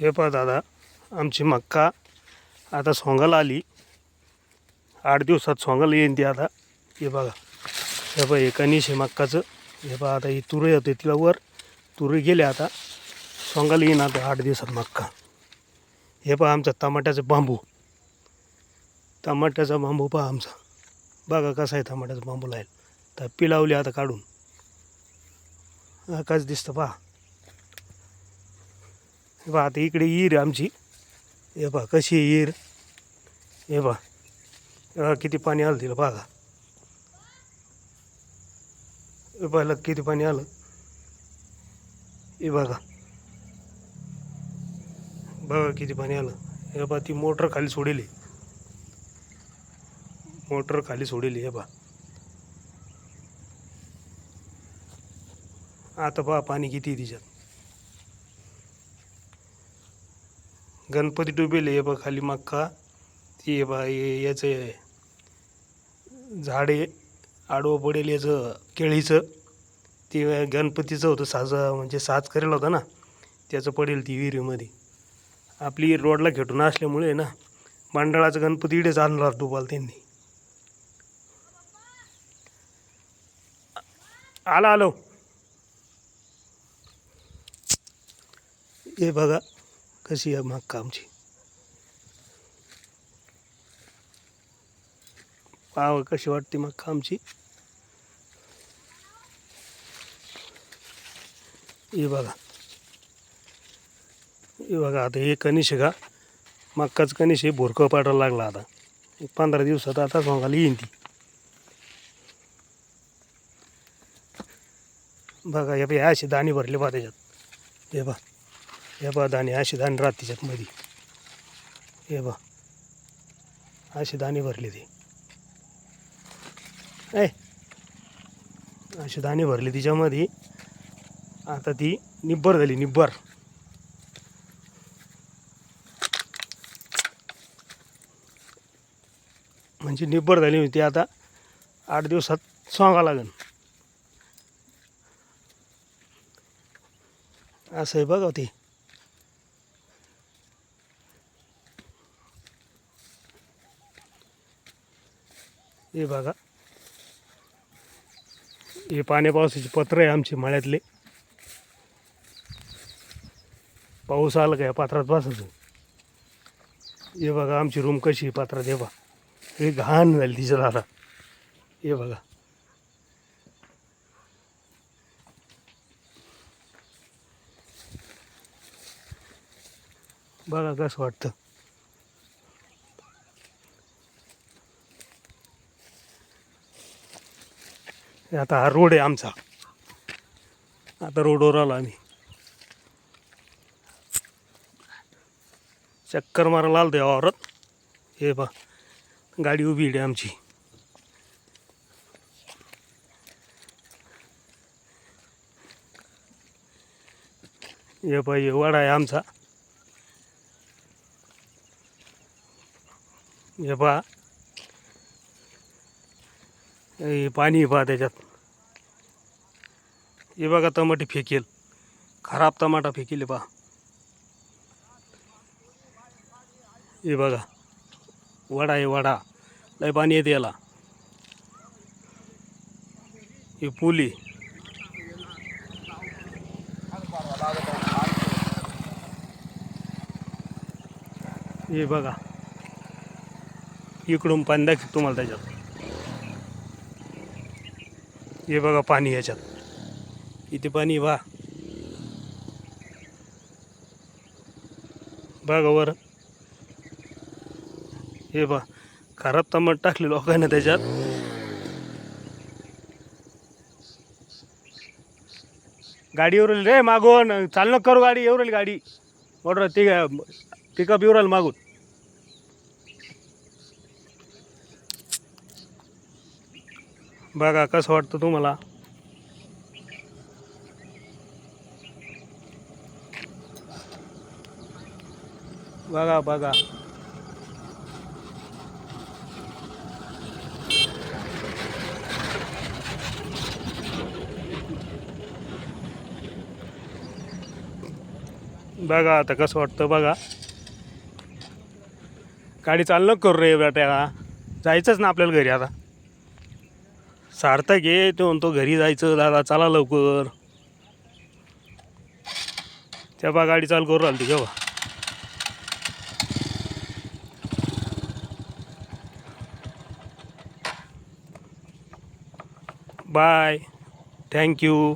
हे पहा दादा आमची मक्का. आता सोंगाला आली. आठ दिवसात सोंगाला येईन ती आता. हे बघा. हे बघा एका कनिश मक्काचं. हे पहा आता ही तुरे होते तिला वर. तुरे गेले आता. सोंगाला येईन आता आठ दिवसात मक्का. हे पहा आमचा टमाट्याचा बांबू. टमाट्याचा बांबू पहा आमचा. बघा कसा आहे टमाट्याचा बांबू लाईल. तर पिलावली आता काढून. आकाश दिसतं पहा. हे पहा आता इकडे ईर आमची. हे पहा कशी आहे ईर हे पहा किती पाणी आलं तिला बघा. हे पाहिलं किती पाणी आलं. हे बघा. बघा किती पाणी आलं. हे पहा ती मोटर खाली सोडेली. मोटर खाली सोडेली हे पहा. आता पहा पाणी किती आहे तिच्यात. गणपती डुबेले हे बघ खाली मक्का ती हे बा हे याचं झाडे आडवं पडेल याचं केळीचं. ते गणपतीचं होतं साजा म्हणजे साज करेल होता ना त्याचं पडेल ती विहिरीमध्ये. आपली रोडला खेटून असल्यामुळे ना मंडळाचा गणपती इकडेच आणला डुबाल त्यांनी. आला आलो. हे बघा. कशी आहे मग कामची? पाव कशी वाटते मग कामची? हे बघा. हे बघा आता हे कनिश का? मक्काच कनिश हे भुरकं पाठायला लागला आता. एक पंधरा दिवसात आता सोंगाला येईन ती. बघा हे बघा अशी दाणे भरले बा त्याच्यात. हे बा हे बा दाणे असे दाणे राहत त्याच्यात मध्ये हे बा असे दाणे भरले ते. ऐ अशी दाणे भरले तिच्यामध्ये. आता ती निब्बर झाली निब्बर. म्हणजे निब्बर झाली होती आता आठ दिवसात सोंगा लागेल. असं आहे बघा ते. हे बघा. हे पाण्या पावसाचे पत्र आहे आमचे मळ्यातले. पाऊस आला का या पात्रात बसायचं? हे बघा आमची रूम कशी आहे पात्रात? हे बघा. हे घाण झाली तिच्या दादा. हे बघा. बघा कसं वाटतं. आता हा रोड आहे आमचा. आता रोडवर आलो आम्ही. चक्कर मारायला आलो या वावरात. हे बा गाडी उभी आहे आमची. हे पा हे वाडा आहे आमचा. हे पहा हे पाणी पहा त्याच्यात. हे बघा टमाटे फेकेल. खराब टमाटा फेकेल पहा. हे बघा. वडा आहे वडा. लय पाणी येते याला. हे पुली. हे बघा. इकडून पाणी दाखव तुम्हाला त्याच्यात. हे बघा पाणी याच्यात. इथे पाणी वा बघा वर. हे बा खराब टमाट टाकले लोकांना त्याच्यात. गाडी येऊ रे मागून. चालणं करू गाडी येऊ गाडी. मोटर ती पिकअप येऊ राहील मागून. बघा कसं वाटतं तुम्हाला? बघा बघा. बघा आता कसं वाटतं बघा. गाडी चाललं करू रे बेट्या जायचंच ना आपल्याला घरी आता. सार्थक आहे तो म्हणतो घरी जायचं दादा चला लवकर. त्या बा गाडी चालू करू राहिली घेऊ बाय. थँक्यू